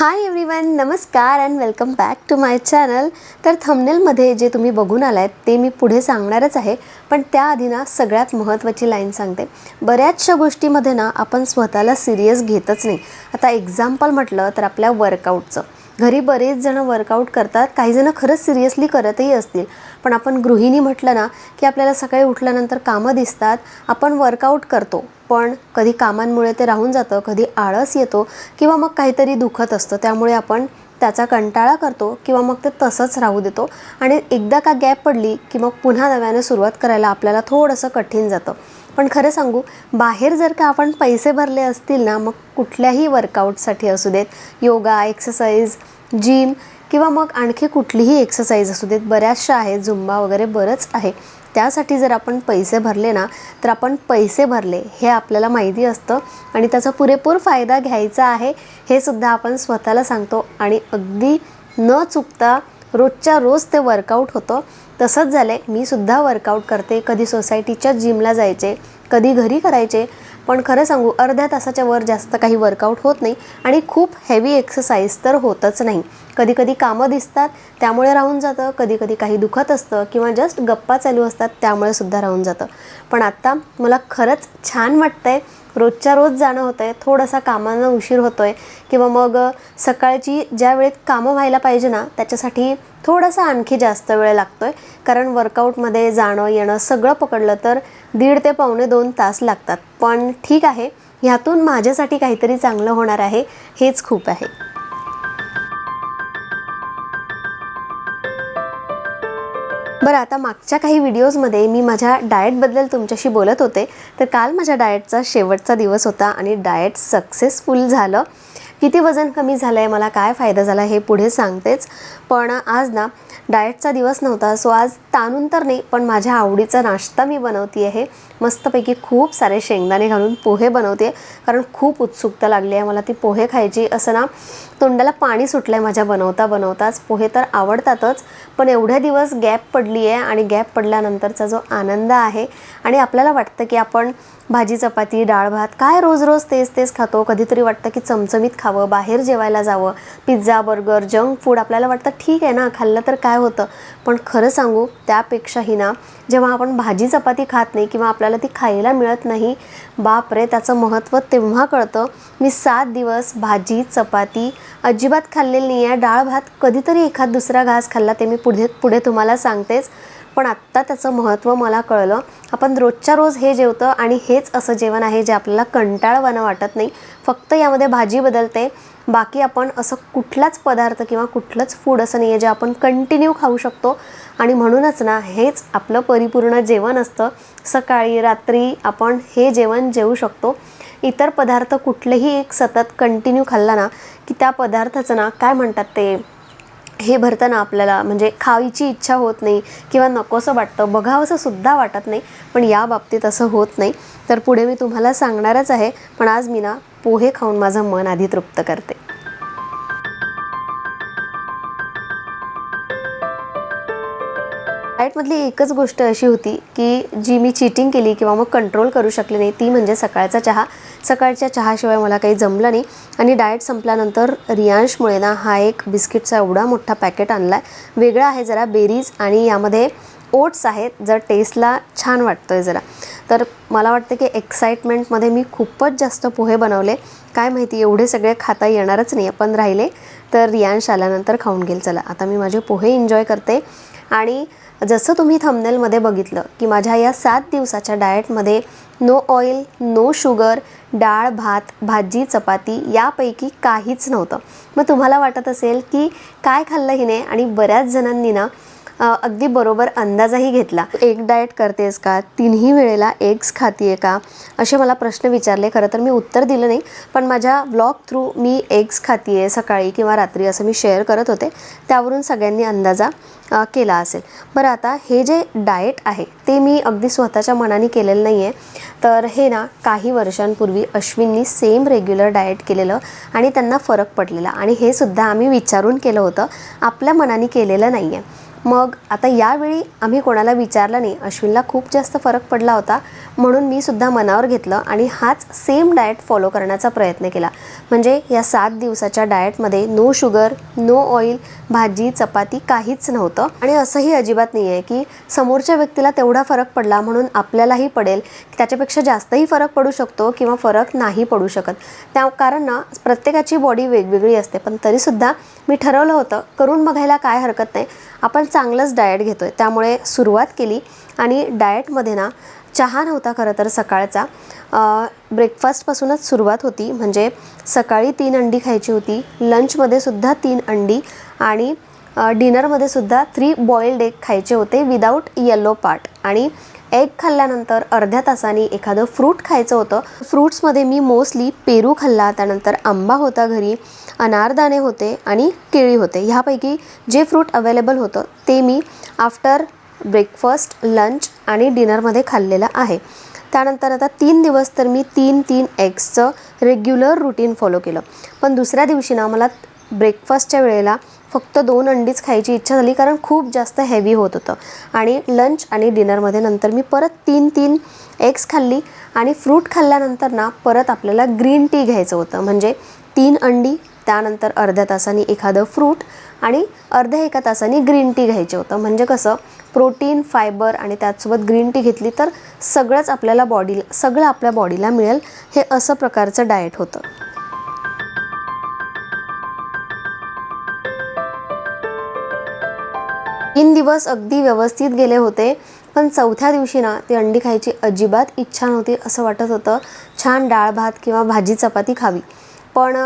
Hi everyone नमस्कार and welcome back to my channel तर थंबनेलमध्ये जे तुम्ही बघून आलात ते मी पुढे सांगणारच आहे. पण त्याआधी ना सगळ्यात महत्त्वाची लाईन सांगते. बऱ्याचशा गोष्टीमध्ये ना आपण स्वतःला सिरियस घेतच नाही. आता एक्झाम्पल म्हटलं तर आपल्या वर्कआउटचं घरी बरेच जण वर्कआउट करतात. काही जण खरंच सिरियसली करतही असतील. पण आपण गृहिणी म्हटलं ना की आपल्याला सकाळी उठल्यानंतर कामं दिसतात. आपण वर्कआउट करतो. पण कधी कामांमुळे ते राहून जातं कधी आळस येतो किंवा मग काहीतरी दुखत असतं. त्यामुळे आपण त्याचा कंटाळा करतो किंवा मग ते तसंच राहू देतो. आणि एकदा का गॅप पडली की मग पुन्हा नव्याने सुरुवात करायला आपल्याला थोडंसं कठीण जातं. पण खरं सांगू बाहेर जर का आपण पैसे भरले असतील ना मग कुठल्याही वर्कआउटसाठी असू देत. योगा एक्सरसाइज जिम किंवा मग आणखी कुठलीही एक्सरसाइज असू देत बऱ्याचशा आहेत झुंबा वगैरे बरंच आहे. त्यासाठी जर आपण पैसे भरले ना तर आपण पैसे भरले हे आपल्याला माहिती असतं आणि त्याचा पुरेपूर फायदा घ्यायचा आहे हे सुद्धा आपण स्वतःला सांगतो आणि अगदी न चुकता रोजच्या रोज ते वर्कआउट होतं. तसंच झालं आहे मी सुद्धा वर्कआउट करते. कधी सोसायटीच्या जिमला जायचे कधी घरी करायचे. पण खरं सांगू अर्ध्या तासाच्या वर जास्त काही वर्कआउट होत नाही आणि खूप हेवी एक्सरसाइज तर होतच नाही. कधी कधी कामं दिसतात त्यामुळे राहून जातं. कधी कधी काही दुखत असतं किंवा जस्ट गप्पा चालू असतात त्यामुळे सुद्धा राहून जातं. पण आत्ता मला खरंच छान वाटतंय रोजच्या रोज जाणं होतं आहे थोडासा कामांना उशीर होतो आहे किंवा मग सकाळची ज्या वेळेत कामं व्हायला पाहिजे ना त्याच्यासाठी थोडासा आणखी जास्त वेळ लागतो आहे कारण वर्कआउटमध्ये जाणं येणं सगळं पकडलं तर दीड ते पावणे दोन तास लागतात. पण ठीक आहे ह्यातून माझ्यासाठी काहीतरी चांगलं होणार आहे हेच खूप आहे. बरं आता मागच्या काही व्हिडिओजमध्ये मी माझ्या डाएटबद्दल तुमच्याशी बोलत होते. तर काल माझ्या डाएटचा शेवटचा दिवस होता आणि डाएट सक्सेसफुल झालं. किती वजन कमी झालं आहे मला काय फायदा झाला हे पुढे सांगतेच. पण आज ना डाएटचा दिवस नव्हता सो आज ताणून तर नाही पण माझ्या आवडीचा नाश्ता मी बनवते आहे मस्तपैकी खूप सारे शेंगदाणे घालून पोहे बनवते. कारण खूप उत्सुकता लागली आहे मला ती पोहे खायची. असं ना तोंडाला पाणी सुटलं आहे माझ्या बनवता बनवताच. पोहे तर आवडतातच पण एवढ्या दिवस गॅप पडली आहे आणि गॅप पडल्यानंतरचा जो आनंद आहे आणि आपल्याला वाटतं की आपण भाजी चपाती डाळ भात काय रोज रोज तेच तेच खातो. कधीतरी वाटतं की चमचमीत खावं बाहेर जेवायला जावं. पिझ्झा बर्गर जंक फूड आपल्याला वाटतं ठीक आहे ना खाल्लं तर काय होतं? पण खरं सांगू त्यापेक्षाही ना जेव्हा आपण भाजी चपाती खात नाही किंवा आपल्याला ती खायला मिळत नाही. बापरे त्याचं महत्त्व तेव्हा कळतं. मी सात दिवस भाजी चपाती अजिबात खाल्लेली नाही आहे डाळ भात कधीतरी एखाद दुसरा घास खाल्ला ते मी पुढे पुढे तुम्हाला सांगतेच. पण आत्ता त्याचं महत्त्व मला कळलं. आपण रोजच्या रोज हे जेवतं आणि हेच असं जेवण आहे जे आपल्याला कंटाळवाणं वाटत नाही. फक्त यामध्ये भाजी बदलते. बाकी आपण असं कुठलाच पदार्थ किंवा कुठलंच फूड असं नाही आहे जे आपण कंटिन्यू खाऊ शकतो. आणि म्हणूनच ना हेच आपलं परिपूर्ण जेवण असतं. सकाळी रात्री आपण हे जेवण जेवू शकतो. इतर पदार्थ कुठलेही एक सतत कंटिन्यू खाल्ला ना की त्या पदार्थाचं ना काय म्हणतात ते? हे भरताना आपल्याला म्हणजे खायची इच्छा होत नाही किंवा नकोसं वाटतं बघावंसं सुद्धा वाटत नाही पण या बाबतीत असं होत नाही. तर पुढे मी तुम्हाला सांगणारच आहे पण आज मी ना पोहे खाऊन माझं मन आधी तृप्त करते. डाएटमधली एकच गोष्ट अशी होती की जी मी चिटिंग केली किंवा मग कंट्रोल करू शकले नाही ती म्हणजे सकाळचा चहा. सकाळच्या चहाशिवाय मला काही जमलं नाही. आणि डाएट संपल्यानंतर रियांशमुळे ना हा एक बिस्किटचा एवढा मोठा पॅकेट आणला आहे वेगळा आहे जरा बेरीज आणि यामध्ये ओट्स आहेत. जर टेस्टला छान वाटतो आहे जरा. तर मला वाटतं की एक्साइटमेंटमध्ये मी खूपच जास्त पोहे बनवले. काय माहिती एवढे सगळे खाता येणारच नाही आपण राहिले तर रियांश आल्यानंतर खाऊन घेईल. चला आता मी माझे पोहे एन्जॉय करते. आणि जसं तुम्ही थंबनेलमध्ये बघितलं की माझ्या या सात दिवसाच्या डाएटमध्ये नो ऑइल नो शुगर डाळ भात भाजी चपाती यापैकी काहीच नव्हतं. मग तुम्हाला वाटत असेल की काय खाल्लं हिने आणि बऱ्याच जणांनी ना अगदी बरोबर अंदाजही घेतला. एक डाएट करतेस का? तिन्ही वेळेला एग्स खाते का? असे मला प्रश्न विचारले. खरं तर मी उत्तर दिलं नाही पण माझ्या ब्लॉग थ्रू मी एग्स आहे सकाळी किंवा रात्री असं मी शेअर करत होते. त्यावरून सगळ्यांनी अंदाजा केला असेल. बरं आता हे जे डाएट आहे ते मी अगदी स्वतःच्या मनाने केलेलं नाही आहे तर हे ना काही वर्षांपूर्वी अश्विननी सेम रेग्युलर डाएट केलेलं आणि त्यांना फरक पडलेला. आणि हे सुद्धा आम्ही विचारून केलं होतं. आपल्या मनाने केलेलं नाही आहे मग आता यावेळी आम्ही कोणाला विचारलं नाही. अश्विनला खूप जास्त फरक पडला होता. म्हणून मी सुद्धा मनावर घेतलं आणि हाच सेम डाएट फॉलो करण्याचा प्रयत्न केला. म्हणजे या सात दिवसाच्या डाएटमध्ये नो शुगर नो ऑइल भाजी चपाती काहीच नव्हतं. आणि असंही अजिबात नाही आहे की समोरच्या व्यक्तीला तेवढा फरक पडला म्हणून आपल्यालाही पडेल. त्याच्यापेक्षा जास्तही फरक पडू शकतो किंवा फरक नाही पडू शकत. त्या कारण ना प्रत्येकाची बॉडी वेगवेगळी असते. पण तरीसुद्धा मी ठरवलं होतं करून बघायला काय हरकत नाही. आपण चांगलंच डाएट घेतो आहे त्यामुळे सुरुवात केली. आणि डाएटमध्ये ना चहा नव्हता खरं तर सकाळचा. ब्रेकफास्टपासूनच सुरुवात होती. म्हणजे सकाळी तीन अंडी खायची होती. लंचमध्ये सुद्धा तीन अंडी. आणि डिनरमध्ये सुद्धा थ्री बॉइल्ड एग खायचे होते विदाऊट येलो पार्ट आणि एग खाल्ल्यानंतर अर्ध्या तासाने एखादं फ्रूट खायचं होतं. फ्रूट्समध्ये मी मोस्टली पेरू खाल्ला त्यानंतर आंबा होता घरी अनारदाणे होते आणि केळी होते. ह्यापैकी जे फ्रूट अवेलेबल होतं ते मी आफ्टर ब्रेकफास्ट लंच आणि डिनरमध्ये खाल्लेलं आहे. त्यानंतर आता तीन दिवस तर मी तीन तीन एग्सचं रेग्युलर रुटीन फॉलो केलं. पण दुसऱ्या दिवशी ना मला ब्रेकफास्टच्या वेळेला फक्त दोन अंडीच खायची इच्छा झाली कारण खूप जास्त हेवी होत होतं. आणि लंच आणि डिनरमध्ये नंतर मी परत तीन तीन एग्स खाल्ली आणि फ्रूट खाल्ल्यानंतर ना परत आपल्याला ग्रीन टी घ्यायचं होतं. म्हणजे तीन अंडी त्यानंतर अर्ध्या तासाने एखादं फ्रूट आणि अर्ध्या एका तासाने ग्रीन टी घ्यायचं होतं. म्हणजे कसं प्रोटीन फायबर आणि त्याचसोबत ग्रीन टी घेतली तर सगळंच आपल्याला बॉडीला सगळं आपल्या बॉडीला मिळेल. हे असं प्रकारचं डाएट होतं. तीन दिवस अगदी व्यवस्थित गेले होते पण चौथ्या दिवशी ना ती अंडी खायची अजिबात इच्छा नव्हती असं वाटत होतं. छान डाळ भात किंवा भाजी चपाती खावी. पण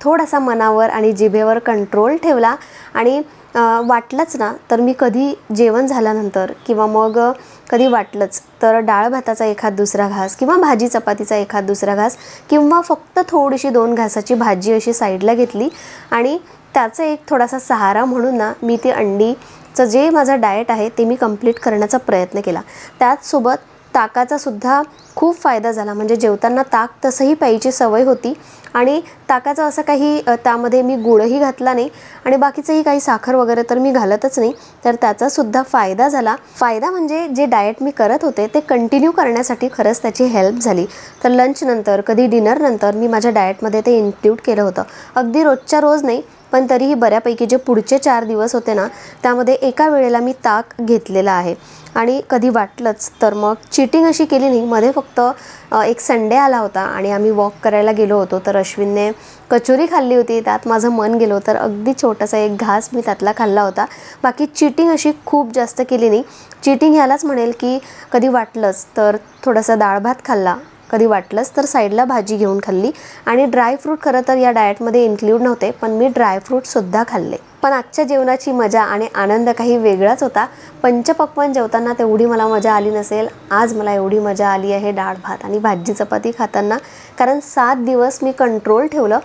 थोडासा मनावर आणि जिभेवर कंट्रोल ठेवला आणि वाटलंच ना तर मी कधी जेवण झाल्यानंतर किंवा मग कधी वाटलंच तर डाळ भाताचा एखाद दुसरा घास किंवा भाजी चपातीचा एखाद दुसरा घास किंवा फक्त थोडीशी दोन घासाची भाजी अशी साईडला घेतली आणि त्याचा एक थोडासा सहारा म्हणून ना मी ती अंडी चं जे माझा डाएट आहे ते मी कंप्लीट करण्याचा प्रयत्न केला. त्याचसोबत ताकाचा सुद्धा खूप फायदा झाला. म्हणजे जेवताना ताक तसंही प्यायची सवय होती. आणि ताकाचं असं काही त्यामध्ये मी गुळही घातला नाही. आणि बाकीचंही काही साखर वगैरे तर मी घालतच नाही. तर त्याचासुद्धा फायदा झाला. फायदा म्हणजे जे डाएट मी करत होते ते कंटिन्यू करण्यासाठी खरंच त्याची हेल्प झाली. तर लंचनंतर कधी डिनरनंतर मी माझ्या डाएटमध्ये ते इन्क्ल्यूड केलं होतं. अगदी रोजच्या रोज नाही पण तरीही बऱ्यापैकी जे पुढचे चार दिवस होते ना त्यामध्ये एका वेळेला मी ताक घेतलेला आहे. आणि कधी वाटलंच तर मग चिटिंग अशी केली नाही. मध्ये फक्त एक संडे आला होता आणि आम्ही वॉक करायला गेलो होतो. तर अश्विनने कचोरी खाल्ली होती. त्यात माझं मन गेलं तर अगदी छोटासा एक घास मी त्यातला खाल्ला होता. बाकी चिटिंग अशी खूप जास्त केली नाही. चिटिंग ह्यालाच म्हणेल की कधी वाटलंच तर थोडासा डाळ भात खाल्ला. कधी वाटलंच तर साईडला भाजी घेऊन खाल्ली. आणि ड्रायफ्रूट खरं तर या डाएटमध्ये इन्क्ल्यूड नव्हते पण मी ड्रायफ्रूटसुद्धा खाल्ले. पण आजच्या जेवणाची मजा आणि आनंद काही वेगळाच होता. पंचपक्वान जेवताना तेवढी मला मजा आली नसेल. आज मला एवढी मजा आली आहे डाळ भात आणि भाजी चपाती खाताना. कारण सात दिवस मी कंट्रोल ठेवलं.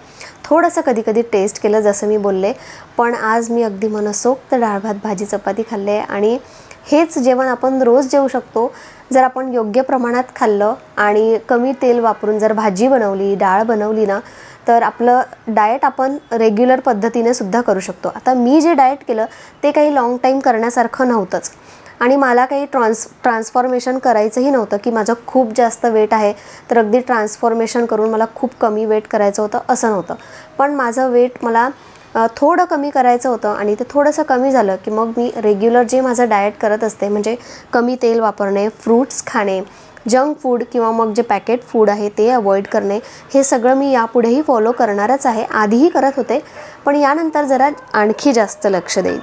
थोडंसं कधी कधी टेस्ट केलं जसं मी बोलले. पण आज मी अगदी मनसोक्त डाळ भात भाजी चपाती खाल्ले आणि हेच जेवण आपण रोज जेवू शकतो. जर आपण योग्य प्रमाणात खाल्लं आणि कमी तेल वापरून जर भाजी बनवली डाळ बनवली ना तर आपलं डाएट आपण रेग्युलर पद्धतीने सुद्धा करू शकतो. आता मी जे डाएट केलं ते काही लाँग टाईम करण्यासारखं नव्हतंच. आणि मला काही ट्रान्स ट्रान्सफॉर्मेशन करायचंही नव्हतं की माझं खूप जास्त वेट आहे तर अगदी ट्रान्सफॉर्मेशन करून मला खूप कमी वेट करायचं होतं असं नव्हतं. पण माझं वेट मला थोडं कमी करायचं होतं आणि ते थोडंसं कमी झालं की मग मी रेग्युलर जे माझं डाएट करत असते म्हणजे कमी तेल वापरणे फ्रूट्स खाणे जंक फूड किंवा मग जे पॅकेट फूड आहे ते अवॉइड करणे हे सगळं मी यापुढेही फॉलो करणारच आहे. आधीही करत होते पण यानंतर जरा आणखी जास्त लक्ष देईल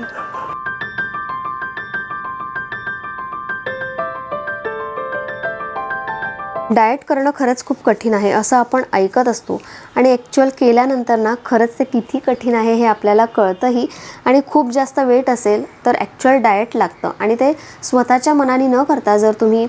डाएट करणं खरंच खूप कठीण आहे असं आपण ऐकत असतो. आणि ॲक्च्युअल केल्यानंतर ना खरंच ते किती कठीण आहे हे आपल्याला कळतंही. आणि खूप जास्त वेट असेल तर ॲक्च्युअल डाएट लागतं. आणि ते स्वतःच्या मनाने न करता जर तुम्ही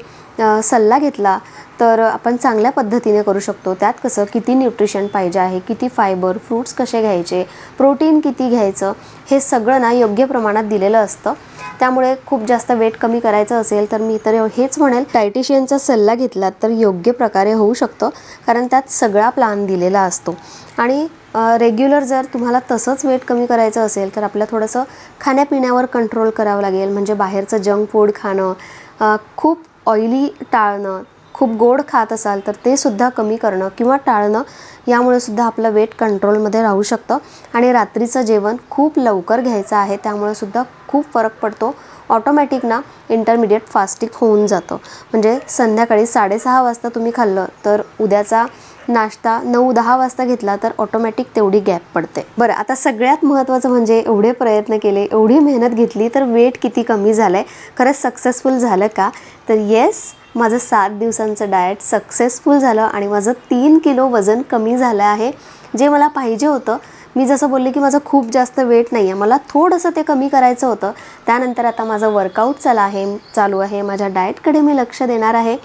सल्ला घेतला तर आपण चांगल्या पद्धतीने करू शकतो. त्यात कसं किती न्यूट्रिशन पाहिजे आहे किती फायबर फ्रूट्स कसे घ्यायचे प्रोटीन किती घ्यायचं हे सगळं ना योग्य प्रमाणात दिलेलं असतं. त्यामुळे खूप जास्त वेट कमी करायचं असेल तर मी तर हेच म्हणेल डायटिशियनचा सल्ला घेतलात तर योग्य प्रकारे होऊ शकतं कारण त्यात सगळा प्लान दिलेला असतो. आणि रेग्युलर जर तुम्हाला तसंच वेट कमी करायचं असेल तर आपलं थोडंसं खाण्यापिण्यावर कंट्रोल करावं लागेल. म्हणजे बाहेरचं जंक फूड खाणं खूप ऑइली टाळणं खूप गोड खात असाल तर ते सुद्धा कमी करणं किंवा टाळणं यामुळे सुद्धा आपलं वेट कंट्रोलमध्ये राहू शकतं. आणि रात्रीचं जेवण खूप लवकर घ्यायचं आहे त्यामुळे सुद्धा खूप फरक पडतो. ऑटोमॅटिक ना इंटरमिडिएट फास्टिक होऊन जातं. म्हणजे संध्याकाळी साडेसहा वाजता तुम्ही खाल्लं तर उद्याचा नाश्ता नऊ दहा वाजता घेतला तर ऑटोमॅटिक तेवढी गॅप पडते. बरं आता सगळ्यात महत्त्वाचं म्हणजे एवढे प्रयत्न केले एवढी मेहनत घेतली तर वेट किती कमी झालं आहे खरंच सक्सेसफुल झालं का? तर येस माझं सात दिवसांचं डाएट सक्सेसफुल झालं आणि माझं तीन किलो वजन कमी झालं आहे. जे मला पाहिजे होतं मी जसं बोलले की माझं खूप जास्त वेट नाही आहे मला थोडंसं ते कमी करायचं होतं. त्यानंतर आता माझं वर्कआउट चालू आहे चालू आहे. माझ्या डाएटकडे मी लक्ष देणार आहे.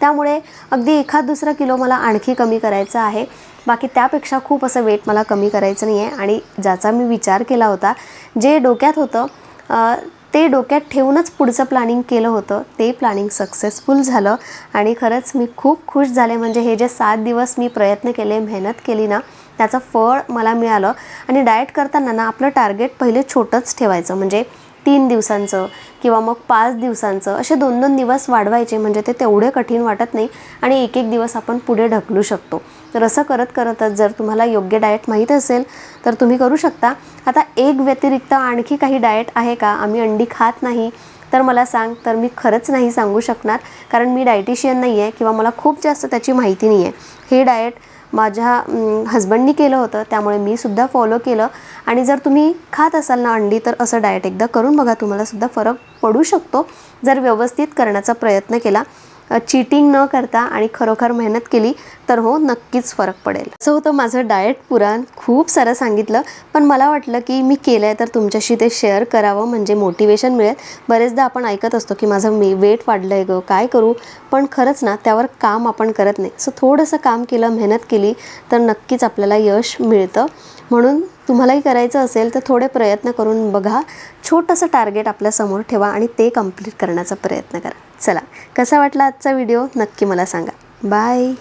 त्यामुळे अगदी एखाद दुसरा किलो मला आणखी कमी करायचं आहे. बाकी त्यापेक्षा खूप असं वेट मला कमी करायचं नाही आहे आणि ज्याचा मी विचार केला होता जे डोक्यात होतं ते डोक्यात ठेवूनच पुढचं प्लॅनिंग केलं होतं. ते प्लॅनिंग सक्सेसफुल झालं. आणि खरंच मी खूप खुश झाले. म्हणजे हे जे सात दिवस मी प्रयत्न केले मेहनत केली ना त्याचं फळ मला मिळालं. आणि डाएट करताना ना आपलं टार्गेट पहिले छोटंच ठेवायचं. म्हणजे तीन दिवसांचं किंवा मग पाच दिवसांचं असे दोन दोन दिवस वाढवायचे. म्हणजे ते तेवढे कठीण वाटत नाही आणि एक एक दिवस आपण पुढे ढकलू शकतो. तर असं करत करतच जर तुम्हाला योग्य डाएट माहीत असेल तर तुम्ही करू शकता. आता एक व्यतिरिक्त आणखी काही डाएट आहे का? आम्ही अंडी खात नाही. तर मला सांग. तर मी खरंच नाही सांगू शकणार. कारण मी डायटिशियन नाही आहे किंवा मला खूप जास्त त्याची माहिती नाही आहे हे डाएट माझ्या हजबंडनी केलं होतं त्यामुळे मी सुद्धा फॉलो केलं. आणि जर तुम्ही खात असाल ना अंडी तर असं डाएट एकदा करून बघा तुम्हाला सुद्धा फरक पडू शकतो. जर व्यवस्थित करण्याचा प्रयत्न केला चीटिंग न करता आणि खरोखर मेहनत केली तर हो नक्कीच फरक पडेल. असं होतं माझं डाएट पुराण खूप सारं सांगितलं पण मला वाटलं की मी केलं आहे तर तुमच्याशी ते शेअर करावं म्हणजे मोटिवेशन मिळेल. बरेचदा आपण ऐकत असतो की माझं मी वेट वाढलं आहे गं काय करू? पण खरंच ना त्यावर काम आपण करत नाही. सो थोडंसं काम केलं मेहनत केली तर नक्कीच आपल्याला यश मिळतं. म्हणून तुम्हालाही करायचं असेल तर थोडे प्रयत्न करून बघा. छोटंसं टार्गेट आपल्यासमोर ठेवा आणि ते कंप्लीट करण्याचा प्रयत्न करा. चला कसा वाटला आजचा व्हिडिओ नक्की मला सांगा. बाय